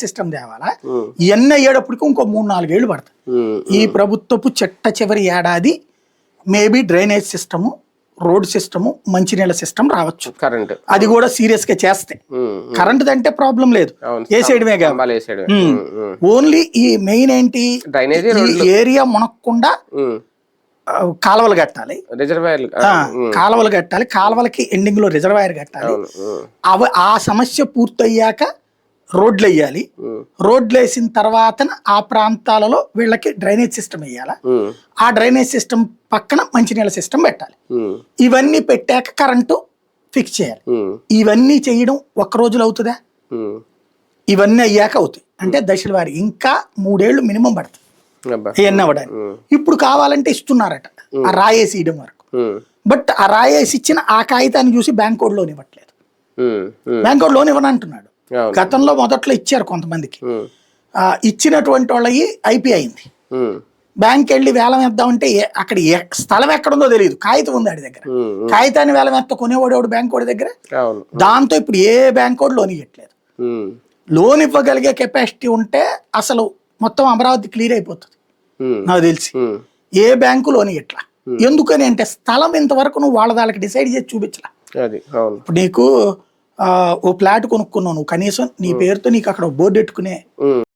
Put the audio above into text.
System తేవాలా? ఇవన్నీ అయ్యేటప్పటికి ఇంకో మూడు నాలుగేళ్ళు పడతాయి. ఈ ప్రభుత్వపు చెట్ట చివరి ఏడాది maybe drainage system road system మంచినీళ్ళ సిస్టమ్ రావచ్చు. కరెంట్. అది కూడా సీరియస్గా చేస్తే కరెంట్ అంటే ప్రాబ్లం లేదు. అవును. వేసేయడమే. ఓన్లీ ఈ మెయిన్ ఏంటి? డ్రైనేజీ ఏరియా మునక్కుండా కాలువలు కట్టాలి. రిజర్వాయర్లు ఆ, కాలువలు కట్టాలి. కాలువలకి ఎండింగ్లో రిజర్వాయర్ కట్టాలి. అవ ఆ సమస్య పూర్తయ్యాక రోడ్లు వేయాలి రోడ్లు వేసిన తర్వాత ఆ ప్రాంతాలలో వీళ్ళకి డ్రైనేజ్ సిస్టమ్ వేయాలి? ఆ డ్రైనేజ్ సిస్టమ్ పక్కన మంచినీళ్ళ సిస్టమ్ పెట్టాలి. ఇవన్నీ పెట్టాక కరెంటు ఫిక్స్ చేయాలి. ఇవన్నీ చేయడం ఒక్క రోజులో అవుతుందా. ఇవన్నీ అయ్యాక అవుతాయి. అంటే దశల వారి ఇంకా మూడేళ్ళు మినిమం పడుతుంది ఇవన్నీ అవ్వడానికి ఇప్పుడు కావాలంటే ఇస్తున్నారట. ఆ రాయేసి ఇవ్వడం వరకు బట్ ఆ రాయేసి ఇచ్చిన ఆ కాగితాన్ని చూసి బ్యాంక్ కోడ్ లోన్ ఇవ్వట్లేదు. బ్యాంక్ కోడ్ లోన్ ఇవ్వనంటున్నాడు. అవును గతంలో మొదట్లో ఇచ్చారు కొంతమందికి. ఇచ్చినటువంటి వాళ్ళకి ఐపీ అయింది. బ్యాంక్ వెళ్ళి వేలం వేద్దామంటే అక్కడ స్థలం ఎక్కడుందో తెలియదు. కాగితం ఉంది ఆడి దగ్గర. కాగితాన్ని వేలం ఎత్త కొనేవాడు బ్యాంక్ వాడి దగ్గర? దాంతో ఇప్పుడు ఏ బ్యాంక్ వాడు లోన్ ఇవ్వట్లేదు లోన్ ఇవ్వగలిగే కెపాసిటీ ఉంటే అసలు మొత్తం అమరావతి క్లియర్ అయిపోతుంది. నాకు తెలిసి. ఏ బ్యాంకు లోన్ ఇట్లా ఎందుకని అంటే స్థలం ఇంతవరకు నువ్వు వాళ్ళ దానికి డిసైడ్ చేసి చూపించలా. ఇప్పుడు నీకు ఓ ప్లాట్ కొనుక్కున్నావు నువ్వు. కనీసం నీ పేరుతో నీకు అక్కడ బోర్డు పెట్టుకునే